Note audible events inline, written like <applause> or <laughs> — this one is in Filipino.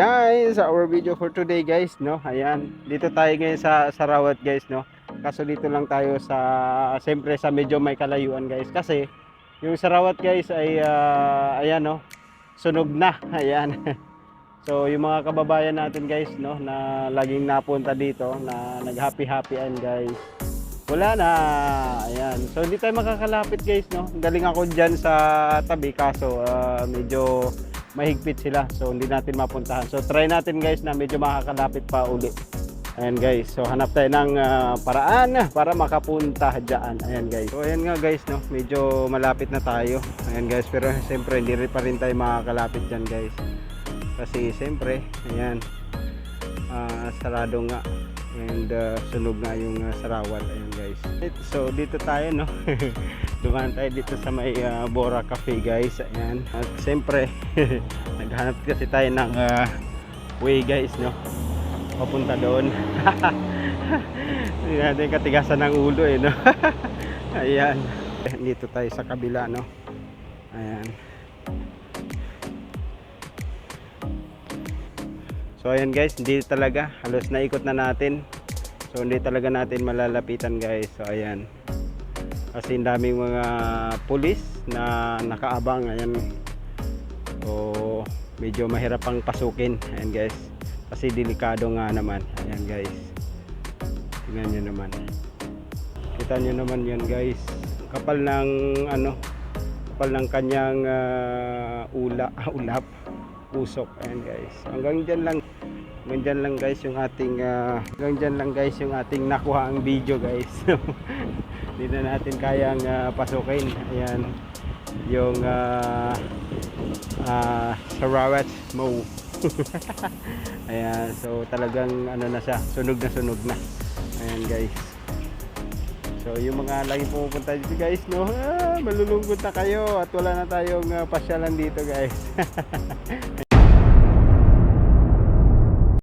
guys, our video for today guys, no? Ayan, dito tayo ngayon sa Sarawat guys, no? Kaso dito lang tayo sa, siyempre sa medyo may kalayuan guys. Kasi, yung Sarawat guys ay, ah, ayan no, sunog na, <laughs> ayan. so, yung mga kababayan natin guys, no, na laging napunta dito, na nag-happy-happyan guys. Wala na, ayan. So, hindi tayo makakalapit guys, no? Galing ako dyan sa tabi, kaso ah, medyo mahigpit sila. So hindi natin mapuntahan. So try natin guys na medyo makakalapit pa uli. Ayan guys. So hanap tayo ng ah, paraan para makapunta dyan. Ayan guys. So ayan nga guys no? Medyo malapit na tayo. Ayan guys. Pero siyempre hindi pa rin tayo makakalapit dyan guys. Kasi siyempre ayan ah, sarado nga and ah, sunog nga yung ah, sarawat ayan guys. So dito tayo no? <laughs> Dumaan tayo dito sa may ah, Bora Cafe guys. Ayan. At siyempre <laughs> naghanap kasi tayo ng ah, way guys no? Papunta doon. <laughs> Hindi natin katigasan ng ulo eh no? Ayan. Dito tayo sa kabila no? Ayan. So ayan guys. Hindi talaga. Halos naikot na natin so hindi talaga natin malalapitan guys. So ayan. Kasi daming mga pulis na nakaabang. Ayan. So medyo mahirap pang pasukin. Ayan guys. Kasi delikado nga naman. Ayan guys. Tingnan nyo naman. Kita nyo naman yan guys. Kapal ng ano kapal ng kanyang ah, ula, <laughs> ulap usok. Ayan guys. Hanggang dyan lang hanggang lang guys yung ating ah, hanggang lang guys yung ating nakuha ang video guys. <laughs> Hindi na natin kayang ah, pasukin. Ayan. Yung uh, uh, Sarawat Mo. <laughs> Ayan. So talagang ano na siya sunog na sunog na. Ayan guys. So yung mga lagi pumupunta dito guys no? Ah, malulungkot na kayo at wala na tayong ah, pasyalan dito guys <laughs>